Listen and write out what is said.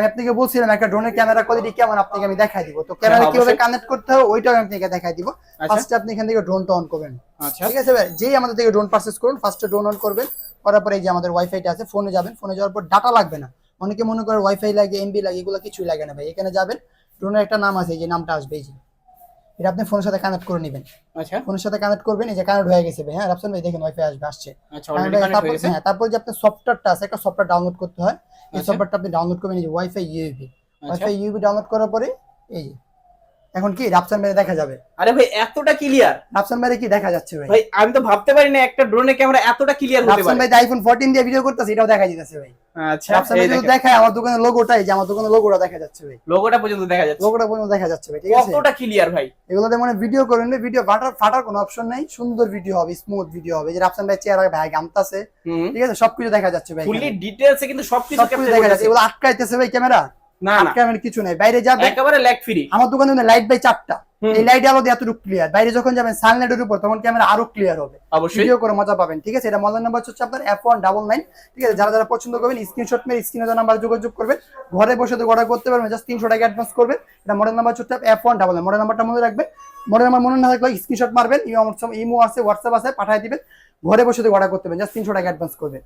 আমি আপনাকে বলছিলাম একটা ড্রোনের ক্যামেরা কোয়ালিটি কেমন আপনাকে আমি দেখাই দিব? তো ক্যামেরা হ্যাঁ, কীভাবে কানেক্ট করতে হবে ওইটাও আমি আপনাকে দেখাই দিব। আচ্ছা। ফার্স্টে আপনি এখান থেকে ড্রোনটা অন করবেন। আচ্ছা। ঠিক আছে ভাই? যেই আমাদের থেকে ড্রোন পারচেস করুন ফার্স্টে ড্রোন অন করবেন। করার পরে এই যে আমাদের ওয়াইফাইটা আছে ফোনে যাবেন। ফোনে যাওয়ার পর ডাটা লাগবে না। অনেকে মনে করে ওয়াইফাই লাগে এমবি লাগে এগুলো কিছুই লাগে না ভাই। এখানে যাবেন ড্রোনের একটা নাম আছে এই যে নামটা আসবে এই যে। এটা আপনি ফোনের সাথে কানেক্ট করে নেবেন। আচ্ছা। ফোনের সাথে কানেক্ট করবেন এই যে কানেক্ট হয়ে গেছে হ্যাঁ রাফসান ভাই দেখেন ওয়াইফাই আসবে আসছে। আচ্ছা অলরেডি কানেক্ট তারপর হয়ে তারপর যে আপনার সফটওয়্যারটা আছে একটা সফটওয়্যার ডাউনলোড করতে হয়। এই আচ্ছা। সফটওয়্যারটা আপনি ডাউনলোড করবেন এই যে ওয়াইফাই ইউবি আচ্ছা। ওয়াইফাই ইউবি ডাউনলোড করার পরে এই যে এখন কি রাফসান ভাই দেখা যাবে? আরে ভাই এতটা ক্লিয়ার রাফসান ভাই কি দেখা যাচ্ছে ভাই? ভাই আমি তো ভাবতে পারি না একটা ড্রোনের ক্যামেরা এতটা ক্লিয়ার হতে রাফসান পারে। ভাই আইফোন 14 দিয়ে ভিডিও করতেছে এটাও দেখা যাচ্ছে ভাই। আচ্ছা রাফসান ভাই যদি দেখায় আমার দোকানের লোগোটাই যে আমার দোকানের লোগোটা দেখা যাচ্ছে ভাই। লোগোটা পর্যন্ত দেখা যাচ্ছে। লোগোটা পর্যন্ত দেখা যাচ্ছে ভাই ঠিক আছে? কতটা ক্লিয়ার ভাই? এগুলোতে মানে ভিডিও করেন না ভিডিও ফাটার ফাটার কোনো অপশন নাই সুন্দর ভিডিও হবে স্মুথ ভিডিও হবে। যে রাফসান ভাই চেহারা ভাই গামতাছে ঠিক আছে? সবকিছু দেখা যাচ্ছে ভাই ফুললি ডিটেইলসে কিন্তু সবকিছু দেখা যাচ্ছে। এগুলো আটকাইতেছে ভাই ক্যামেরা না না। কিছু নাই। বাইরে যাবে একেবারে ল্যাগ ফ্রি আমার দোকানে লাইট বাই চারটা। এই লাইট আলো দিয়ে এতটুকু ক্লিয়ার বাইরে যখন যাবেন সানলাইটের উপর তখন ক্যামেরা আরও ক্লিয়ার হবে। অবশ্যই। ভিডিও করে মজা পাবেন ঠিক আছে? এটা মজার নাম্বার হচ্ছে আপনার এফ ওয়ান ডাবল নাইন ঠিক আছে? যারা যারা পছন্দ করবেন স্ক্রিনশট মেরে স্ক্রিনে নাম্বার যোগাযোগ করবেন। ঘরে বসে তো অর্ডার করতে পারবেন জাস্ট তিনশো টাকা অ্যাডভান্স করবেন। এটা মডেল নাম্বার হচ্ছে F one double nine model নাম্বারটা মনে রাখবেন। মডেল নাম্বার মনে না থাকলে স্ক্রিনশট মারবেন। ইমো ইমো আছে হোয়াটসঅ্যাপ আছে পাঠিয়ে দিবেন। ঘরে বসে তো অর্ডার করতে পারবেন জাস্ট তিনশো টাকা অ্যাডভান্স করবেন।